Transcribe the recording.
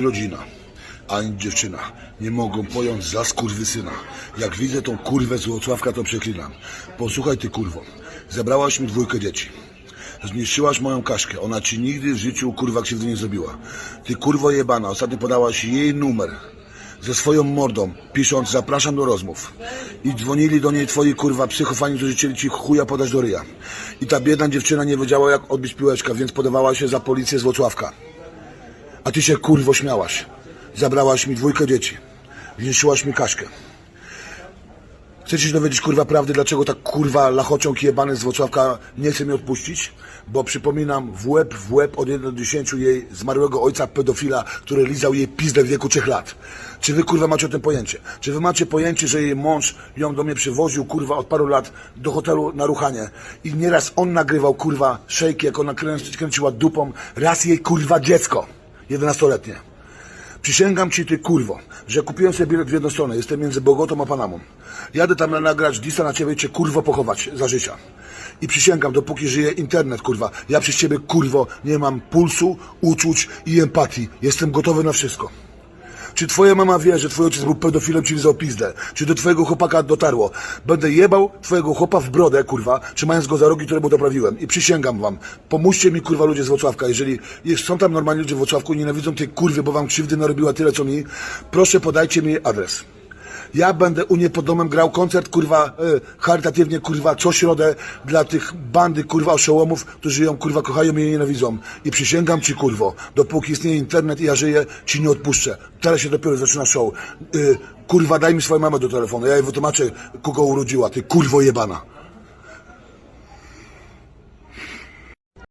rodzina, ani dziewczyna nie mogą pojąć za skurwysyna. Jak widzę tą kurwę z Włocławka, to przeklinam. Posłuchaj ty kurwo, zebrałaś mi dwójkę dzieci. Zniszczyłaś moją kaszkę. Ona ci nigdy w życiu kurwa krzywdy nie zrobiła. Ty kurwo jebana, ostatnio podałaś jej numer ze swoją mordą, pisząc zapraszam do rozmów. I dzwonili do niej twoi kurwa psychofani, którzy chcieli ci chuja podać do ryja. I ta biedna dziewczyna nie wiedziała jak odbić piłeczkę, więc podawała się za policję z Włocławka. A ty się kurwo śmiałaś. Zabrałaś mi dwójkę dzieci. Zniszczyłaś mi kaszkę. Chcecie się dowiedzieć kurwa prawdy, dlaczego tak kurwa lachociąg jebany z Włocławka nie chce mnie odpuścić? Bo przypominam w łeb w łeb od 1 do 10 jej zmarłego ojca pedofila, który lizał jej pizdę w wieku 3 lat. Czy wy kurwa macie o tym pojęcie? Czy wy macie pojęcie, że jej mąż ją do mnie przywoził kurwa od paru lat do hotelu na ruchanie i nieraz on nagrywał kurwa szejki, jak ona kręci, kręciła dupą, raz jej kurwa dziecko, 11-letnie. Przysięgam ci, ty kurwo, że kupiłem sobie bilet w jedną stronę. Jestem między Bogotą a Panamą. Jadę tam na- nagrać disa na ciebie i cię kurwo pochować za życia. I przysięgam, dopóki żyje internet, kurwa, ja przez ciebie, kurwo, nie mam pulsu, uczuć i empatii. Jestem gotowy na wszystko. Czy twoja mama wie, że twój ojciec był pedofilem, ci lizał pizdę? Czy do twojego chłopaka dotarło? Będę jebał twojego chłopa w brodę, kurwa, trzymając go za rogi, które mu doprawiłem. I przysięgam wam, pomóżcie mi, kurwa, ludzie z Włocławka. Jeżeli są tam normalni ludzie w Włocławku i nienawidzą tej kurwy, bo wam krzywdy narobiła tyle, co mi, proszę podajcie mi adres. Ja będę u niej pod domem grał koncert, kurwa, e, charytatywnie, kurwa, co środę dla tych bandy, kurwa, oszołomów, którzy ją, kurwa, kochają i nienawidzą. I przysięgam ci, kurwo, dopóki istnieje internet i ja żyję, ci nie odpuszczę. Teraz się dopiero zaczyna show. E, kurwa, daj mi swoją mamę do telefonu, ja jej wytłumaczę, kogo urodziła, ty kurwo jebana.